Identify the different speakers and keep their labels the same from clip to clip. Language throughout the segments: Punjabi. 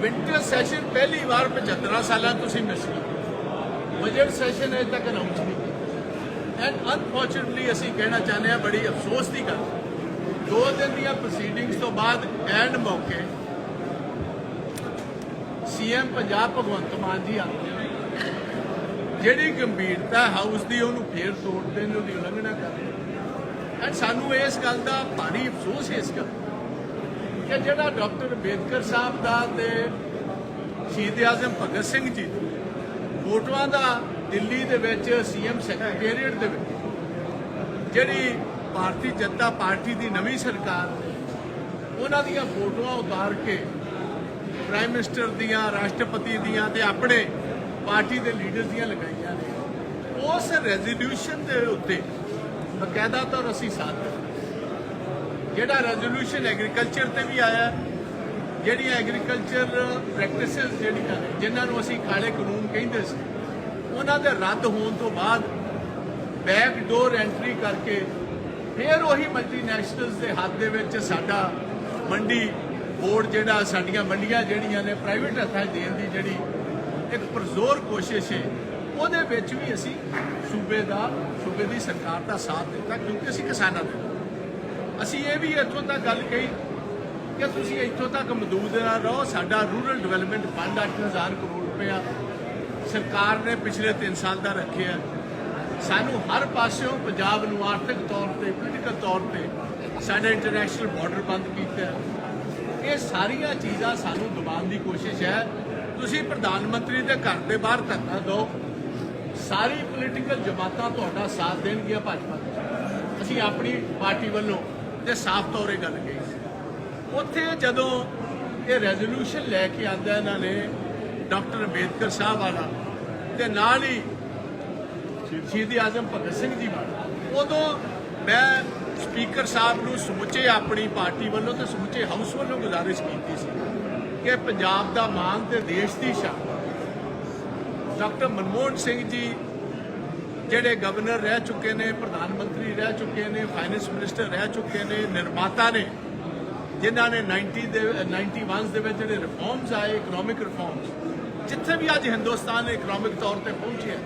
Speaker 1: ਵਿੰਟਰ ਸੈਸ਼ਨ ਪਹਿਲੀ ਵਾਰ 75 ਸਾਲਾਂ ਤੁਸੀਂ ਮਿਸ ਕੀਤਾ ਬਜਟ ਸੈਸ਼ਨ ਅਜੇ ਤੱਕ ਅਨਾਉਂਸ ਨਹੀਂ ਕੀਤਾ। ਐਂਡ ਅਨਫੋਰਚੂਨਟਲੀ ਅਸੀਂ ਕਹਿਣਾ ਚਾਹੁੰਦੇ ਹਾਂ, ਬੜੀ ਅਫਸੋਸ ਦੀ ਗੱਲ ਦੋ ਦਿਨ ਦੀਆਂ ਪ੍ਰੋਸੀਡਿੰਗਸ ਤੋਂ ਬਾਅਦ ਐਂਡ ਮੌਕੇ ਸੀਐਮ ਪੰਜਾਬ ਭਗਵੰਤ ਮਾਨ ਜੀ ਆਉਂਦੇ ਨੇ ਜਿਹੜੀ ਗੰਭੀਰਤਾ ਹਾਊਸ ਦੀ, ਉਹਨੂੰ ਫੇਰ ਤੋੜਦੇ ਨੇ, ਉਹਦੀ ਉਲੰਘਣਾ ਕਰਦੇ ਨੇ। ਐਂਡ ਸਾਨੂੰ ਇਸ ਗੱਲ ਦਾ ਭਾਰੀ ਅਫਸੋਸ ਹੈ ਇਸ ਗੱਲ ਕਿ ਜਿਹੜਾ ਡਾਕਟਰ ਅੰਬੇਦਕਰ ਸਾਹਿਬ ਦਾ ਤੇ ਸ਼ਹੀਦ ਆਜ਼ਮ ਭਗਤ ਸਿੰਘ ਜੀ ਫੋਟੋਆਂ ਦਾ ਦਿੱਲੀ ਦੇ ਵਿੱਚ ਸੀਐਮ ਸੈਕਟਰੀਏਟ ਦੇ ਵਿੱਚ ਜਿਹੜੀ ਭਾਰਤੀ ਜਨਤਾ ਪਾਰਟੀ ਦੀ ਨਵੀਂ ਸਰਕਾਰ, ਉਹਨਾਂ ਦੀਆਂ ਫੋਟੋਆਂ ਉਤਾਰ ਕੇ ਪ੍ਰਾਈਮ ਮਿਨਿਸਟਰ ਦੀਆਂ, ਰਾਸ਼ਟਰਪਤੀ ਦੀਆਂ ਤੇ ਆਪਣੇ ਪਾਰਟੀ ਦੇ ਲੀਡਰ ਦੀਆਂ ਲਗਾਈਆਂ ਨੇ। ਉਸ ਰੈਜ਼ੋਲੂਸ਼ਨ ਦੇ ਉੱਤੇ ਬਕਾਇਦਾ ਤੌਰ ਅਸੀਂ ਸਾਥ ਦਿੱਤਾ ਜਿਹੜਾ ਰੈਜ਼ੋਲੂਸ਼ਨ ਐਗਰੀਕਲਚਰ ਤੇ ਵੀ ਆਇਆ, ਜਿਹੜੀਆਂ ਐਗਰੀਕਲਚਰ ਪ੍ਰੈਕਟਿਸਿਸ ਜਿਹੜੀਆਂ ਨੇ ਜਿਨ੍ਹਾਂ ਨੂੰ ਅਸੀਂ ਕਾਲੇ ਕਾਨੂੰਨ ਕਹਿੰਦੇ ਸੀ, ਉਹਨਾਂ ਦੇ ਰੱਦ ਹੋਣ ਤੋਂ ਬਾਅਦ ਬੈਕ ਡੋਰ ਐਂਟਰੀ ਕਰਕੇ ਫਿਰ ਉਹੀ ਮਲਟੀਨੈਸ਼ਨਲਸ ਦੇ ਹੱਥ ਦੇ ਵਿੱਚ ਸਾਡਾ ਮੰਡੀ ਬੋਰਡ ਜਿਹੜਾ, ਸਾਡੀਆਂ ਮੰਡੀਆਂ ਜਿਹੜੀਆਂ ਨੇ ਪ੍ਰਾਈਵੇਟ ਹੱਥਾਂ 'ਚ ਦੇਣ ਦੀ ਜਿਹੜੀ ਇੱਕ ਪਰਜ਼ੋਰ ਕੋਸ਼ਿਸ਼ ਹੈ, ਉਹਦੇ ਵਿੱਚ ਵੀ ਅਸੀਂ ਸੂਬੇ ਦਾ, ਸੂਬੇ ਦੀ ਸਰਕਾਰ ਦਾ ਸਾਥ ਦਿੱਤਾ, ਕਿਉਂਕਿ ਅਸੀਂ ਕਿਸਾਨਾਂ ਦੇ। ਅਸੀਂ ਇਹ ਵੀ ਇੱਥੋਂ ਤੱਕ ਗੱਲ ਕਹੀ ਕਿ ਤੁਸੀਂ ਇੱਥੋਂ ਤੱਕ ਮਦੂਦ ਨਾ ਰਹੋ। ਸਾਡਾ ਰੂਰਲ ਡਿਵੈਲਪਮੈਂਟ ਫੰਡ 8000 ਕਰੋੜ ਰੁਪਇਆ ਸਰਕਾਰ ਨੇ ਪਿਛਲੇ 3 ਸਾਲ ਦਾ ਰੱਖਿਆ। ਸਾਨੂੰ ਹਰ ਪਾਸਿਓਂ ਪੰਜਾਬ ਨੂੰ ਆਰਥਿਕ ਤੌਰ ਤੇ ਪੋਲੀਟੀਕਲ ਤੌਰ ਤੇ ਸਾਡਾ ਇੰਟਰਨੈਸ਼ਨਲ ਬਾਰਡਰ ਬੰਦ ਕੀਤਾ ਇਹ ਸਾਰੀਆਂ ਚੀਜ਼ਾਂ ਸਾਨੂੰ ਦਬਾਉਣ ਦੀ ਕੋਸ਼ਿਸ਼ ਹੈ। ਤੁਸੀਂ ਪ੍ਰਧਾਨ ਮੰਤਰੀ ਦੇ ਘਰ ਦੇ ਬਾਹਰ ਧਰਨਾ ਦਿਓ। ਸਾਰੀ ਪੋਲੀਟੀਕਲ ਜਮਾਤਾਂ ਤੁਹਾਡਾ ਸਾਥ ਦੇਣਗੀਆਂ ਭਾਜਪਾ ਦੇ। ਅਸੀਂ ਆਪਣੀ ਪਾਰਟੀ ਵੱਲੋਂ ਤੇ ਸਾਫ਼ ਤੌਰ 'ਤੇ ਗੱਲ ਕਹੀ ਸੀ। ਉੱਥੇ ਜਦੋਂ ਇਹ ਰੈਜ਼ੋਲੂਸ਼ਨ ਲੈ ਕੇ ਆਂਦਾ ਇਹਨਾਂ ਨੇ, ਡਾਕਟਰ ਅੰਬੇਦਕਰ ਸਾਹਿਬ ਵਾਲਾ ਤੇ ਨਾਲ ਹੀ ਸ਼ਹੀਦ ਆਜ਼ਮ ਭਗਤ ਸਿੰਘ ਜੀ ਵਾਲਾ, ਉਦੋਂ ਮੈਂ ਸਪੀਕਰ ਸਾਹਿਬ ਨੂੰ ਸਮੁੱਚੇ ਆਪਣੀ ਪਾਰਟੀ ਵੱਲੋਂ ਤੇ ਸਮੁੱਚੇ ਹਾਊਸ ਵੱਲੋਂ ਗੁਜ਼ਾਰਿਸ਼ ਕੀਤੀ ਸੀ ਕਿ ਪੰਜਾਬ ਦਾ ਮਾਣ ਤੇ ਦੇਸ਼ ਦੀ ਸ਼ਾਨ। ਡਾਕਟਰ ਮਨਮੋਹਨ ਸਿੰਘ ਜੀ ਜਿਹੜੇ ਗਵਰਨਰ ਰਹਿ ਚੁੱਕੇ ਨੇ, ਪ੍ਰਧਾਨ ਮੰਤਰੀ ਰਹਿ ਚੁੱਕੇ ਨੇ ਫਾਈਨੈਂਸ ਮਿਨਿਸਟਰ ਰਹਿ ਚੁੱਕੇ ਨੇ, ਨਿਰਮਾਤਾ ਨੇ, ਜਿਨ੍ਹਾਂ ਨੇ 90 ਦੇ 91 ਦੇ ਵਿੱਚ ਜਿਹੜੇ ਰਿਫਾਰਮਸ ਆਏ ਇਕਨੋਮਿਕ ਰਿਫਾਰਮਸ ਜਿੱਥੇ ਵੀ ਅੱਜ ਹਿੰਦੁਸਤਾਨ ਇਕਨੋਮਿਕ ਤੌਰ ਤੇ ਪਹੁੰਚਿਆ,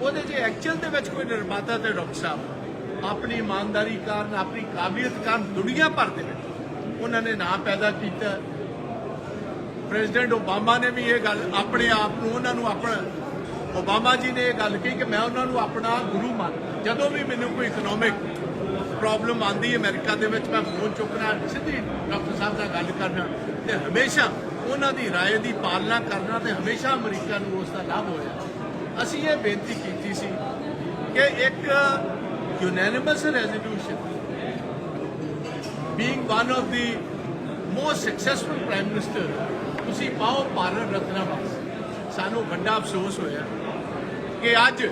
Speaker 1: ਉਹਦੇ 'ਚ ਐਕਚੁਅਲ ਦੇ ਵਿੱਚ ਕੋਈ ਨਿਰਮਾਤਾ ਤੇ ਡਾਕਟਰ ਸਾਹਿਬ, ਆਪਣੀ ਇਮਾਨਦਾਰੀ ਕਾਰਨ, ਆਪਣੀ ਕਾਬਲੀਅਤ ਕਾਰਨ ਦੁਨੀਆ ਭਰ ਦੇ ਵਿੱਚ ਉਹਨਾਂ ਨੇ ਨਾਂ ਪੈਦਾ ਕੀਤਾ। ਪ੍ਰੈਜ਼ੀਡੈਂਟ ਓਬਾਮਾ ਨੇ ਵੀ ਇਹ ਗੱਲ ਆਪਣੇ ਆਪ ਨੂੰ, ਉਹਨਾਂ ਨੂੰ ਆਪਣਾ ਓਬਾਮਾ ਜੀ ਨੇ ਇਹ ਗੱਲ ਕਹੀ ਕਿ ਮੈਂ ਉਹਨਾਂ ਨੂੰ ਆਪਣਾ ਗੁਰੂ ਮੰਨਦਾ ਜਦੋਂ ਵੀ ਮੈਨੂੰ ਕੋਈ ਇਕਨੋਮਿਕ ਪ੍ਰੋਬਲਮ ਆਂਦੀ ਹੈ ਅਮਰੀਕਾ ਦੇ ਵਿੱਚ ਮੈਂ ਫੋਨ ਚੁੱਕਣਾ ਸਿੱਧੀ ਡਾਕਟਰ ਸਾਹਿਬ ਨਾਲ ਗੱਲ ਕਰਨਾ ਤੇ ਹਮੇਸ਼ਾ ਉਹਨਾਂ ਦੀ رائے ਦੀ ਪਾਲਣਾ ਕਰਨਾ ਤੇ ਹਮੇਸ਼ਾ ਅਮਰੀਕਾ ਨੂੰ ਉਸ ਦਾ ਲਾਭ ਹੋਇਆ ਅਸੀਂ ਇਹ ਬੇਨਤੀ ਕੀਤੀ ਸੀ ਕਿ ਇੱਕ unanimous resolution being one of the most successful prime minister ਤੁਸੀਂ ਪਾਓ ਭਾਰਤ ਰਤਨਾ ਬਖਸ਼ ਸਾਨੂੰ ਵੱਡਾ ਅਫਸੋਸ ਹੋਇਆ ਕਿ ਅੱਜ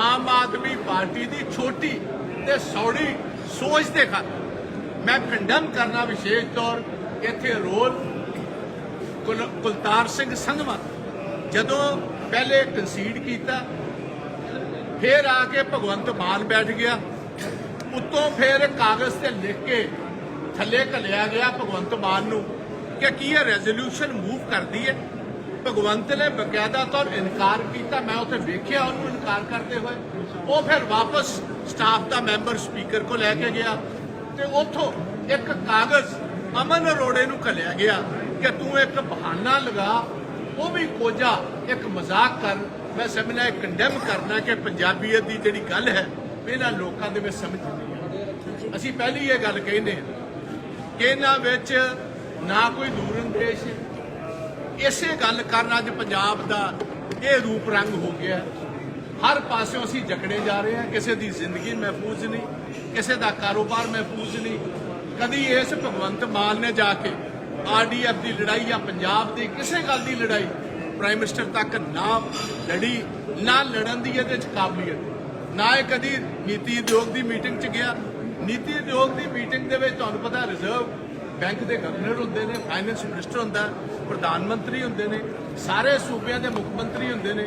Speaker 1: ਆਮ ਆਦਮੀ ਪਾਰਟੀ ਦੀ ਛੋਟੀ ਤੇ ਸੌੜੀ ਸੋਚ ਦੇ ਖਾਤਰ ਮੈਂ ਕੰਡਮ ਕਰਨਾ ਵਿਸ਼ੇਸ਼ ਤੌਰ ਇੱਥੇ ਰੋਲ ਕੁਲਤਾਰ ਸਿੰਘ ਸੰਧਵਾ ਜਦੋਂ ਪਹਿਲੇ ਕੰਸੀਡ ਕੀਤਾ, ਫਿਰ ਆ ਕੇ ਭਗਵੰਤ ਮਾਨ ਬੈਠ ਗਿਆ। ਉੱਤੋਂ ਫਿਰ ਕਾਗਜ਼ ਤੇ ਲਿਖ ਕੇ ਥੱਲੇ ਘਲਿਆ ਗਿਆ ਭਗਵੰਤ ਮਾਨ ਨੂੰ ਕਿ ਕੀ ਇਹ ਰੈਜ਼ੋਲੂਸ਼ਨ ਮੂਵ ਕਰਦੀ ਹੈ? ਭਗਵੰਤ ਨੇ ਬਕਾਇਦਾ ਤੌਰ ਇਨਕਾਰ ਕੀਤਾ, ਮੈਂ ਉੱਥੇ ਵੇਖਿਆ ਉਹਨੂੰ ਇਨਕਾਰ ਕਰਦੇ ਹੋਏ। ਉਹ ਫਿਰ ਵਾਪਸ ਸਟਾਫ ਦਾ ਮੈਂਬਰ ਸਪੀਕਰ ਕੋ ਲੈ ਕੇ ਗਿਆ ਤੇ ਉੱਥੋਂ ਇੱਕ ਕਾਗਜ਼ ਅਮਨ ਅਰੋੜੇ ਨੂੰ ਘਲਿਆ ਗਿਆ ਕਿ ਤੂੰ ਇੱਕ ਬਹਾਨਾ ਲਗਾ, ਉਹ ਵੀ ਕੋਝਾ ਇੱਕ ਮਜ਼ਾਕ ਕਰ। ਮੈਂ ਸਮਝਣਾ, ਇਹ ਕੰਡੈਮ ਕਰਨਾ ਕਿ ਪੰਜਾਬੀਅਤ ਦੀ ਜਿਹੜੀ ਗੱਲ ਹੈ, ਇਹਨਾਂ ਲੋਕਾਂ ਦੇ ਵਿੱਚ ਸਮਝ ਨਹੀਂ ਹੈ। ਅਸੀਂ ਪਹਿਲੀ ਇਹ ਗੱਲ ਕਹਿੰਦੇ ਹਾਂ ਕਿ ਇਹਨਾਂ ਵਿੱਚ ਨਾ ਕੋਈ ਦੂਰਅੰਦੇਸ਼ ਹੈ ਇਸੇ ਗੱਲ ਕਾਰਨ ਅੱਜ ਪੰਜਾਬ ਦਾ ਇਹ ਰੂਪ ਰੰਗ ਹੋ ਗਿਆ। ਹਰ ਪਾਸਿਓਂ ਅਸੀਂ ਜਕੜੇ ਜਾ ਰਹੇ ਹਾਂ। ਕਿਸੇ ਦੀ ਜ਼ਿੰਦਗੀ ਮਹਿਫੂਜ਼ ਨਹੀਂ, ਕਿਸੇ ਦਾ ਕਾਰੋਬਾਰ ਮਹਿਫੂਜ਼ ਨਹੀਂ। ਕਦੀ ਇਸ ਭਗਵੰਤ ਮਾਨ ਨੇ ਜਾ ਕੇ ਆਰਡੀਐਫ ਦੀ ਲੜਾਈ ਜਾਂ ਪੰਜਾਬ ਦੀ ਕਿਸੇ ਗੱਲ ਦੀ ਲੜਾਈ ਪ੍ਰਾਈਮ ਮਿਨਿਸਟਰ ਤੱਕ ਨਾ ਲੜੀ, ਨਾ ਲੜਨ ਦੀ ਇਹਦੇ ਚ ਕਾਬਲੀਅਤ। ਨਾ ਇਹ ਕਦੀ ਨੀਤੀ ਉਦਯੋਗ ਦੀ ਮੀਟਿੰਗ ਚ ਗਿਆ। ਨੀਤੀ ਉਦਯੋਗ ਦੀ ਮੀਟਿੰਗ ਦੇ ਵਿੱਚ ਤੁਹਾਨੂੰ ਪਤਾ ਰਿਜ਼ਰਵ ਬੈਂਕ ਦੇ ਗਵਰਨਰ ਹੁੰਦੇ ਨੇ ਫਾਈਨੈਂਸ ਮਿਨਿਸਟਰ ਹੁੰਦਾ, ਪ੍ਰਧਾਨ ਮੰਤਰੀ ਹੁੰਦੇ ਨੇ, ਸਾਰੇ ਸੂਬਿਆਂ ਦੇ ਮੁੱਖ ਮੰਤਰੀ ਹੁੰਦੇ ਨੇ।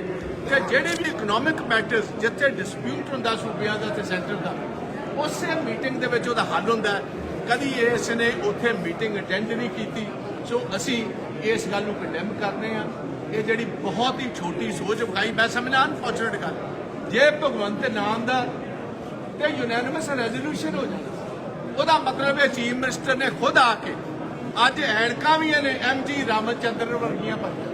Speaker 1: ਤੇ ਜਿਹੜੇ ਵੀ ਇਕਨੋਮਿਕ ਮੈਟਰਸ ਜਿੱਥੇ ਡਿਸਪਿਊਟ ਹੁੰਦਾ ਸੂਬਿਆਂ ਦਾ ਤੇ ਸੈਂਟਰ ਦਾ, ਉਸੇ ਮੀਟਿੰਗ ਦੇ ਵਿੱਚ ਉਹਦਾ ਹੱਲ ਹੁੰਦਾ ਕਦੀ ਇਸ ਨੇ ਉੱਥੇ ਮੀਟਿੰਗ ਅਟੈਂਡ ਨਹੀਂ ਕੀਤੀ, ਸੋ ਅਸੀਂ ਇਸ ਗੱਲ ਨੂੰ ਕੰਡੈਮ ਕਰਦੇ ਆ। ਇਹ ਜਿਹੜੀ ਬਹੁਤ ਹੀ ਛੋਟੀ ਸੋਚ ਵਿਖਾਈ, ਮੈਂ ਸਮਝਣਾ ਅਨਫੋਰਚੂਨੇਟ ਗੱਲ। ਜੇ ਭਗਵੰਤ ਨਾਮ ਦਾ ਤੇ ਯੂਨੈਨਿਮਸ ਰੈਜ਼ੋਲੂਸ਼ਨ ਹੋ ਜਾਂਦਾ। ਉਹਦਾ ਮਤਲਬ ਹੈ ਚੀਫ ਮਿਨਿਸਟਰ ਨੇ ਖੁਦ ਆ ਕੇ ਅੱਜ ਐਨਕਾਂ ਵੀ ਇਹਨੇ ਐਮਜੀ ਰਾਮਚੰਦਰਨ ਵਰਗੀਆਂ ਪਾਈਆਂ।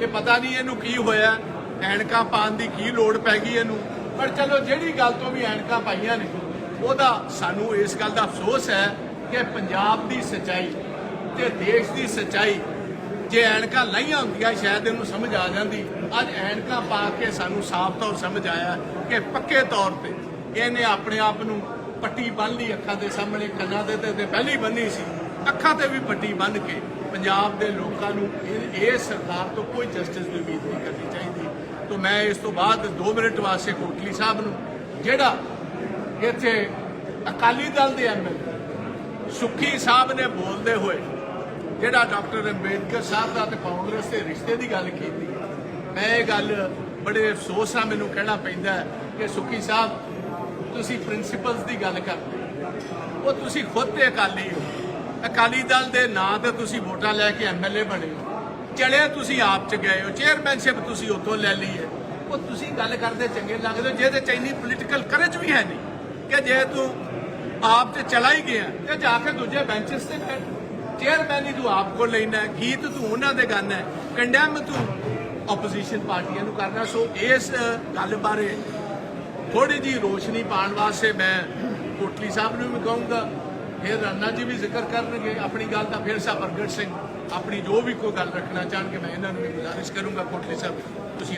Speaker 1: ਇਹ ਪਤਾ ਨਹੀਂ ਇਹਨੂੰ ਕੀ ਹੋਇਆ, ਐਨਕਾਂ ਪਾਉਣ ਦੀ ਕੀ ਲੋੜ ਪੈ ਗਈ ਇਹਨੂੰ। ਪਰ ਚਲੋ ਜਿਹੜੀ ਗੱਲ ਤੋਂ ਵੀ ਐਨਕਾਂ ਪਾਈਆਂ ਨੇ, ਉਹਦਾ ਸਾਨੂੰ ਇਸ ਗੱਲ ਦਾ ਅਫਸੋਸ ਹੈ ਕਿ ਪੰਜਾਬ ਦੀ ਸਚਾਈ ਤੇ ਦੇਸ਼ ਦੀ ਸਚਾਈ, ਜੇ ਐਨਕਾਂ ਲਾਈਆਂ ਹੁੰਦੀਆਂ, ਸ਼ਾਇਦ ਇਹਨੂੰ ਸਮਝ ਆ ਜਾਂਦੀ। ਅੱਜ ਐਨਕਾਂ ਪਾ ਕੇ ਸਾਨੂੰ ਸਾਫ਼ ਤੌਰ ਸਮਝ ਆਇਆ ਕਿ ਪੱਕੇ ਤੌਰ ਤੇ ਇਹਨੇ ਆਪਣੇ ਆਪ ਨੂੰ ਪੱਟੀ ਬੰਨ ਲਈ ਅੱਖਾਂ ਦੇ ਸਾਹਮਣੇ, ਕੰਨਾਂ ਦੇ ਤੇ ਪਹਿਲੀ ਬੰਨੀ ਸੀ। ਅੱਖਾਂ ਤੇ ਵੀ ਪੱਟੀ ਬੰਨ ਕੇ ਪੰਜਾਬ ਦੇ ਲੋਕਾਂ ਨੂੰ ਇਹ ਸਰਕਾਰ ਤੋਂ ਕੋਈ ਜਸਟਿਸ ਦੀ ਉਮੀਦ ਨਹੀਂ ਕਰਨੀ ਚਾਹੀਦੀ। ਤੋਂ ਮੈਂ ਇਸ ਤੋਂ ਬਾਅਦ 2 ਮਿੰਟ ਵਾਸਤੇ ਕੋਟਲੀ ਸਾਹਿਬ ਨੂੰ, ਜਿਹੜਾ ਇੱਥੇ ਅਕਾਲੀ ਦਲ ਦੇ ਐਮਐਲਏ ਸੁੱਖੀ ਸਾਹਿਬ ਨੇ ਬੋਲਦੇ ਹੋਏ, ਜਿਹੜਾ ਡਾਕਟਰ ਅੰਬੇਦਕਰ ਸਾਹਿਬ ਦਾ ਤੇ ਕਾਂਗਰਸ ਦੇ ਰਿਸ਼ਤੇ ਦੀ ਗੱਲ ਕੀਤੀ। ਮੈਂ ਇਹ ਗੱਲ ਬੜੇ ਅਫਸੋਸ ਨਾਲ ਮੈਨੂੰ ਕਹਿਣਾ ਪੈਂਦਾ ਕਿ ਸੁੱਖੀ ਸਾਹਿਬ ਤੁਸੀਂ ਪ੍ਰਿੰਸੀਪਲਸ ਦੀ ਗੱਲ ਕਰਦੇ ਹੋ। ਉਹ ਤੁਸੀਂ ਖੁਦ ਤੇ ਅਕਾਲੀ ਹੋ। ਅਕਾਲੀ ਦਲ ਦੇ ਨਾਂ ਤੇ ਤੁਸੀਂ ਵੋਟਾਂ ਲੈ ਕੇ ਐਮਐਲਏ ਬਣੇ ਹੋ। ਚੜੇ ਤੁਸੀਂ ਆਪ ਚ ਗਏ ਹੋ ਚੇਅਰਮੈਨਸ਼ਿਪ ਤੁਸੀਂ ਉੱਥੋਂ ਲੈ ਲਈ ਹੈ। ਉਹ ਤੁਸੀਂ ਗੱਲ ਕਰਦੇ ਚੰਗੇ ਲੱਗਦੇ ਹੋ ਜਿਹਦੇ ਚ ਇੰਨੀ ਪੋਲੀਟੀਕਲ ਕਰੇਜ ਵੀ ਹੈ ਨਹੀਂ, ਕਿ ਜੇ ਤੂੰ ਆਪ ਤੇ ਚਲਾ ਹੀ ਗਿਆ, ਤੇ ਜਾ ਕੇ ਦੂਜੇ ਬੈਂਚਸ ਤੇ ਬੈਠ। ਚੇਅਰਮੈਨ ਹੀ ਤੂੰ ਆਪ ਕੋਲ ਲੈਣਾ ਗੀਤ ਤੂੰ ਉਹਨਾਂ ਦੇ ਗਾਣਾ ਹੈ ਕੰਡੈਮ ਤੂੰ ਆਪੋਜੀਸ਼ਨ ਪਾਰਟੀਆਂ ਨੂੰ ਕਰਨਾ। ਸੋ ਇਸ ਗੱਲ ਬਾਰੇ ਥੋੜੀ ਜੀ ਰੋਸ਼ਨੀ ਪਾਉਣ ਵਾਸਤੇ ਮੈਂ ਕੋਟਲੀ ਸਾਹਿਬ ਨੂੰ ਵੀ ਕਹੂੰਗਾ, ਫਿਰ ਰੰਨਾ ਜੀ ਵੀ ਜ਼ਿਕਰ ਕਰਨਗੇ ਆਪਣੀ ਗੱਲ ਦਾ ਫਿਰ ਸਾਹਿਬ ਪ੍ਰਗਟ ਸਿੰਘ ਆਪਣੀ ਜੋ ਵੀ ਕੋਈ ਗੱਲ ਰੱਖਣਾ ਚਾਹਣਗੇ ਮੈਂ ਇਹਨਾਂ ਨੂੰ ਵੀ ਗੁਜ਼ਾਰਿਸ਼ ਕਰੂੰਗਾ ਕੋਟਲੀ ਸਾਹਿਬ ਤੁਸੀਂ